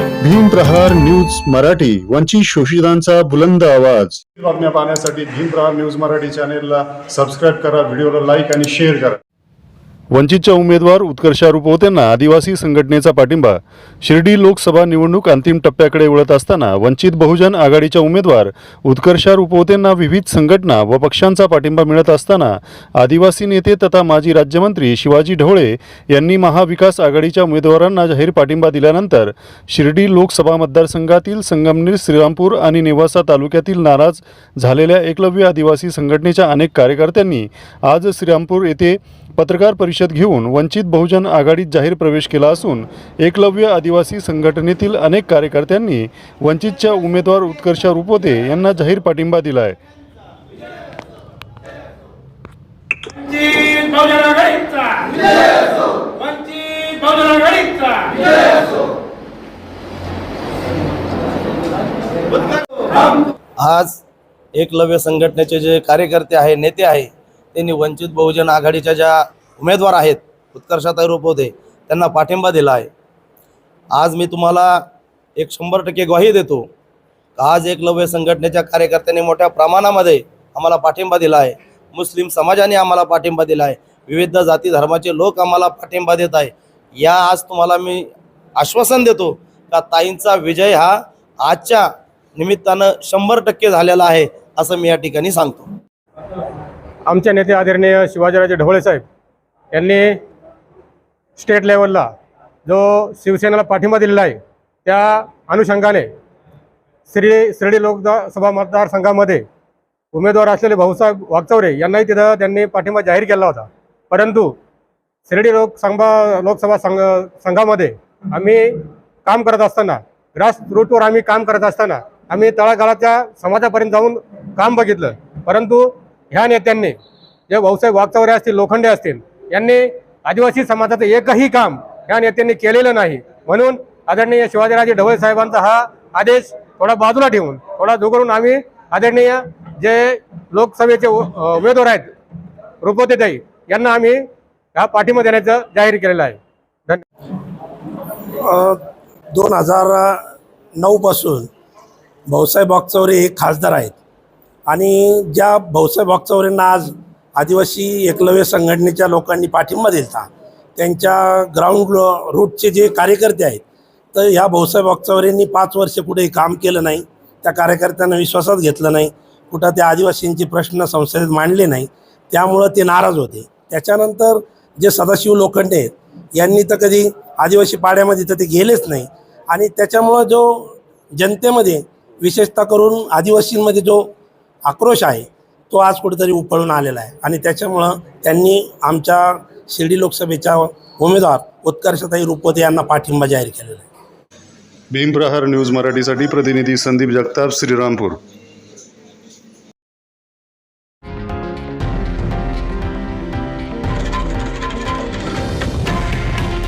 Bhim Prahar news Marathi वंचित शोषितांचा बुलंद आवाज. बातम्या पाहण्यासाठी भीम प्रहार न्यूज मराठी चॅनेलला सबस्क्राईब करा व्हिडिओला लाईक आणि शेअर करा. वंचितच्या उमेदवार उत्कर्षा रुपवतेंना आदिवासी संघटनेचा पाठिंबा. शिर्डी लोकसभा निवडणूक अंतिम टप्प्याकडे वळत असताना वंचित बहुजन आघाडीच्या उमेदवार उत्कर्षा रुपवतेंना विविध संघटना व पक्षांचा पाठिंबा मिळत असताना आदिवासी नेते तथा माजी राज्यमंत्री शिवाजी ढवळे यांनी महाविकास आघाडीच्या उमेदवारांना जाहीर पाठिंबा दिल्यानंतर शिर्डी लोकसभा मतदारसंघातील संगमनेर श्रीरामपूर आणि नेवासा तालुक्यातील नाराज झालेल्या एकलव्य आदिवासी संघटनेच्या अनेक कार्यकर्त्यांनी आज श्रीरामपूर येथे पत्रकार परिषद घेऊन वंचित बहुजन आघाडीत जाहीर प्रवेश केला असून एकलव्य आदिवासी संघटनेतील अनेक कार्यकर्त्यांनी वंचितच्या उमेदवार उत्कर्षा रुपोते यांना जाहीर पाठिंबा दिला आहे वंचित बहुजन आघाडीचा. वंचित बहुजन आघाडीचा. आज एकलव्य संघटनेचे जे कार्यकर्ते आहे नेते आहे त्यांनी वंचित बहुजन आघाडीच्या ज्या उमेदवार आहेत उत्कर्षाताई रुपवते त्यांना पाठिंबा दिला आहे. आज मी तुम्हाला एक शंभर टक्के ग्वाही देतो आज एकलव्य संघटनेच्या कार्यकर्त्यांनी मोठ्या प्रमाणामध्ये आम्हाला पाठिंबा दिला आहे. मुस्लिम समाजाने आम्हाला पाठिंबा दिला आहे. विविध जाती धर्माचे लोक आम्हाला पाठिंबा देत आहे. या आज तुम्हाला मी आश्वासन देतो का ताईंचा विजय हा आजच्या निमित्तानं शंभर टक्के झालेला आहे असं मी या ठिकाणी सांगतो. आमचे नेते आदरणीय शिवाजीराजे ढवळे साहेब यांनी स्टेट लेवलला जो शिवसेनेला पाठिंबा दिलेला आहे त्या अनुषंगाने श्री शिर्डी लोकसभा मतदारसंघामध्ये उमेदवार असलेले भाऊसाहेब वागचौरे यांनाही तिथं त्यांनी पाठिंबा जाहीर केला होता. परंतु शिर्डी लोकसभा लोकसभा संघ संघामध्ये आम्ही काम करत असताना ग्रास रूटवर आम्ही काम करत असताना आम्ही तळागाळाच्या समाजापर्यंत जाऊन काम बघितलं. परंतु ह्या नेत्यांनी जे भाऊसाहेब वागचौरे असतील लोखंडे असतील यांनी आदिवासी समाजाचं एकही काम ह्या नेत्यांनी केलेलं नाही. म्हणून आदरणीय शिवाजीराजे ढवळे साहेबांचा हा आदेश थोडा बाजूला ठेवून थोडा दुगरून आम्ही आदरणीय जे लोकसभेचे उमेदवार आहेत रुपवतेताई यांना आम्ही हा पाठिंबा देण्याचं जाहीर केलेलं आहे. धन्यवाद दोन हजार नऊपासून भाऊसाहेब वागचौरे हे खासदार आहेत. आणि ज्या भाऊसाहेब वागचौरेंना आज आदिवासी एकलव्य संघटनेच्या लोकांनी पाठिंबा दिला त्यांच्या ग्राउंड रूटचे जे कार्यकर्ते आहेत तर ह्या भाऊसाहेब वागचौरेंनी पाच वर्ष कुठेही काम केलं नाही त्या कार्यकर्त्यांना विश्वासात घेतलं नाही कुठं त्या आदिवासींचे प्रश्न संसदेत मांडले नाही त्यामुळं ते नाराज होते. त्याच्यानंतर जे सदाशिव लोखंडे आहेत यांनी तर कधी आदिवासी पाड्यामध्ये तर ते गेलेच नाही. आणि त्याच्यामुळं जो जनतेमध्ये विशेषतः करून आदिवासींमध्ये जो आक्रोश आहे तो आज कुठेतरी उपळून आलेला आहे. आणि त्याच्यामुळं त्यांनी आमच्या शिर्डी लोकसभेच्या उमेदवार उत्कर्षताई रुपवते यांना पाठिंबा जाहीर केलेला आहे. भीमप्रहार न्यूज मराठीसाठी प्रतिनिधी संदीप जगताप श्रीरामपूर.